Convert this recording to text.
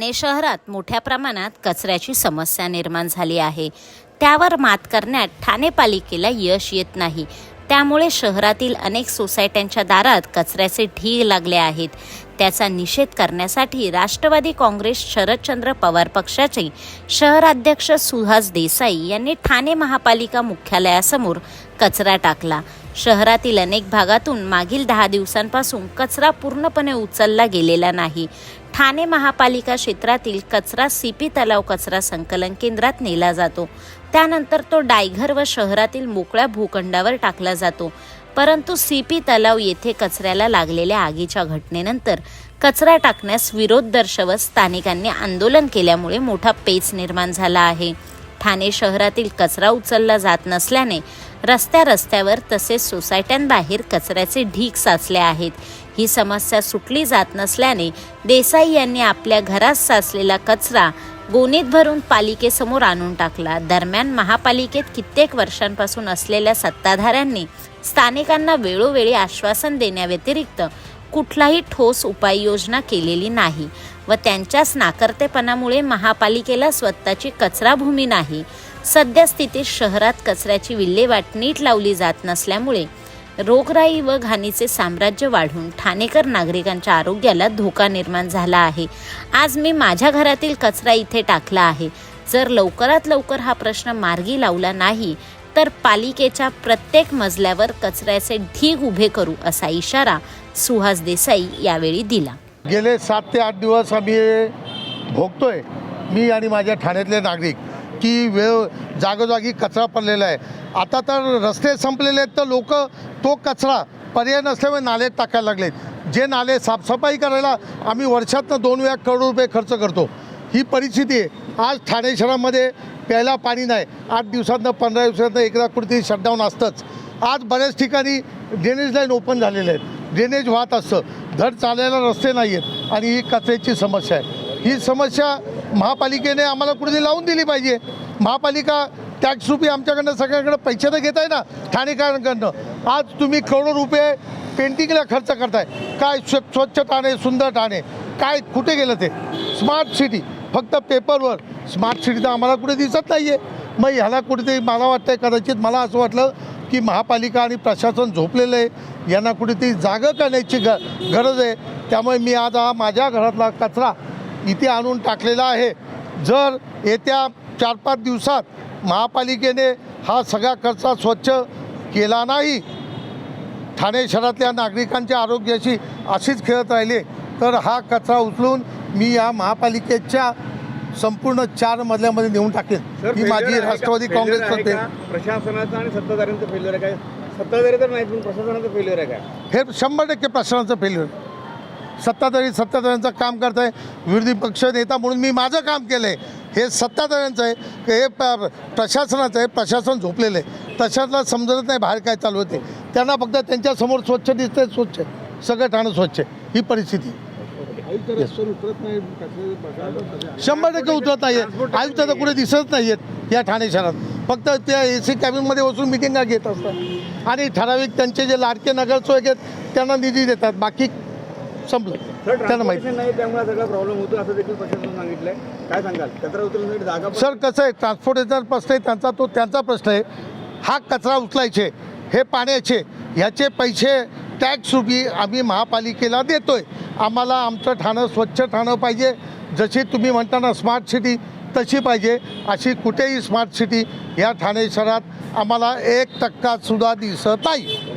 ठाणे शहरात मोठ्या प्रमाणात कचऱ्याची समस्या निर्माण झाली आहे. त्यावर मात करण्यात ठाणे पालिकेला यश येत नाही. त्यामुळे शहरातील अनेक सोसायट्यांच्या दारात कचऱ्याचे ढीग लागले आहेत. त्याचा निषेध करण्यासाठी राष्ट्रवादी काँग्रेस शरदचंद्र पवार पक्षाचे शहराध्यक्ष सुहास देसाई यांनी ठाणे महापालिका मुख्यालयासमोर कचरा टाकला. शहरातील अनेक भागातून मागील दहा दिवसांपासून कचरा पूर्णपणे उचलला गेलेला नाही. ठाणे महापालिका क्षेत्रातील कचरा सीपी तलाव कचरा संकलन केंद्रात नेला जातो. त्यानंतर तो डायघर व शहरातील मोकळ्या भूखंडावर टाकला जातो. परंतु सीपी तलाव येथे कचऱ्याला लागलेल्या आगीच्या घटनेनंतर कचरा टाकण्यास विरोध दर्शवत स्थानिकांनी आंदोलन केल्यामुळे मोठा पेच निर्माण झाला आहे. ठाणे शहरातील कचरा उचलला जात नसल्याने रस्त्या रस्त्यावर तसेच सोसायट्यांबाहेर कचऱ्याचे ढीग साचले आहेत. ही समस्या सुटली जात नसल्याने देसाई यांनी आपल्या घरात साचलेला कचरा गोणीत भरून पालिकेसमोर आणून टाकला. दरम्यान महापालिकेत कित्येक वर्षांपासून असलेल्या सत्ताधाऱ्यांनी स्थानिकांना वेळोवेळी आश्वासन देण्याव्यतिरिक्त कुठलाही ठोस उपाययोजना केलेली नाही व त्यांच्याच नाकर्तेपणामुळे महापालिकेला स्वतःची कचराभूमी नाही. सद्यस्थितीत शहरात कचऱ्याची विल्हेवाट नीट लावली जात नसल्यामुळे रोगराई व घाणीचे साम्राज्य वाढून ठाणेकर नागरिकांच्या आरोग्याला धोका निर्माण झाला आहे. आज मी माझ्या घरातील कचरा इथे टाकला आहे. जर लवकरात लवकर हा प्रश्न मार्गी लावला नाही तर पालिकेच्या प्रत्येक मजल्यावर कचऱ्याचे ढीग उभे करू असा इशारा सुहास देसाई यावेळी दिला. गेले सात ते आठ दिवस आम्ही भोगतोय मी आणि माझ्या ठाण्यातले नागरिक. की वेळ जागोजागी कचरा पडलेला आहे. आता तर रस्ते संपलेले आहेत तर लोक तो कचरा पर्याय नसल्यामुळे नालेत टाकायला लागलेत. जे नाले साफसफाई करायला आम्ही वर्षातनं दोन वेळा करोड रुपये खर्च करतो. ही परिस्थिती आहे. आज ठाणे शहरामध्ये प्यायला पाणी नाही. आठ दिवसातनं पंधरा दिवसातनं एकदा कुठेतरी शटडाऊन असतंच. आज बऱ्याच ठिकाणी ड्रेनेज लाईन ओपन झालेले आहेत. ड्रेनेज वाहत असतं. धड चालायला रस्ते नाही आहेत आणि ही कचऱ्याची समस्या आहे. ही समस्या महापालिकेने आम्हाला कुठेतरी लावून दिली पाहिजे. महापालिका टॅक्सरूपी आमच्याकडनं सगळ्यांकडे पैसे तर घेत आहे ना ठाणेकरांकडनं. आज तुम्ही करोडो रुपये पेंटिंगला खर्च करताय. काय स्व स्वच्छ ठाणे सुंदर ठाणे काय कुठे गेलं ते? स्मार्ट सिटी फक्त पेपरवर स्मार्ट सिटी तर आम्हाला कुठे दिसत नाही आहे मग ह्याला कुठेतरी मला वाटतं कदाचित मला असं वाटलं की महापालिका आणि प्रशासन झोपलेलं आहे. यांना कुठेतरी जागं करण्याची ग गरज आहे. त्यामुळे मी आज हा माझ्या घरातला कचरा इथे आणून टाकलेला आहे. जर येत्या चार पाच दिवसात महापालिकेने हा सगळा कचरा स्वच्छ केला नाही ठाणे शहरातल्या नागरिकांच्या आरोग्याशी अशीच खेळत राहिले तर हा कचरा उचलून मी या महापालिकेच्या संपूर्ण चार मजल्यामध्ये नेऊन टाकेन. ही माझी? राष्ट्रवादी काँग्रेस करते? प्रशासनाचं आणि सत्ताधाऱ्यांचं फेल्युअर आहे काय सत्ताधारी तर नाहीत पण प्रशासनाचं फेल्युअर आहे काय हे शंभर टक्के प्रशासनाचं फेल्युअर सत्ताधारी सत्ताधाऱ्यांचं काम करत आहे विरोधी पक्ष नेता म्हणून मी माझं काम केलं आहे हे सत्ताधाऱ्यांचं आहे. की हे प प्रशासनाचं आहे. प्रशासन झोपलेलं आहे प्रशासनाला समजत नाही बाहेर काय चालू होते त्यांना फक्त त्यांच्यासमोर स्वच्छ दिसतंय स्वच्छ. सगळं ठाणं स्वच्छ ही परिस्थिती. शंभर टक्के उतरत नाही आहेत आयुक्त तर कुठे दिसत नाही आहेत या ठाणे शहरात. फक्त त्या ए सी कॅबिनमध्ये बसून मिटिंगा घेत असतात. आणि ठराविक त्यांचे जे लाडके नगरसेवक आहेत त्यांना निधी देतात. बाकी संपलं. त्यांना माहिती. नाही त्यामुळे सगळा प्रॉब्लेम होतो असं देखील प्रशासनानं सांगितलंय. काय सांगाल? कचरा उचलण्यासाठी जागा पण- सर कसं आहे ट्रान्सपोर्टेशन प्रश्न आहे त्यांचा तो त्यांचा प्रश्न आहे. हा कचरा उचलायचे हे पाण्याचे ह्याचे पैसे टॅक्स रुपी आम्ही महापालिकेला देतोय. आम्हाला आमचं ठाणं स्वच्छ ठाणं पाहिजे. जशी तुम्ही म्हणता ना स्मार्ट सिटी तशी पाहिजे. अशी कुठेही स्मार्ट सिटी या ठाणे शहरात आम्हाला एक टक्का सुद्धा दिसत नाही.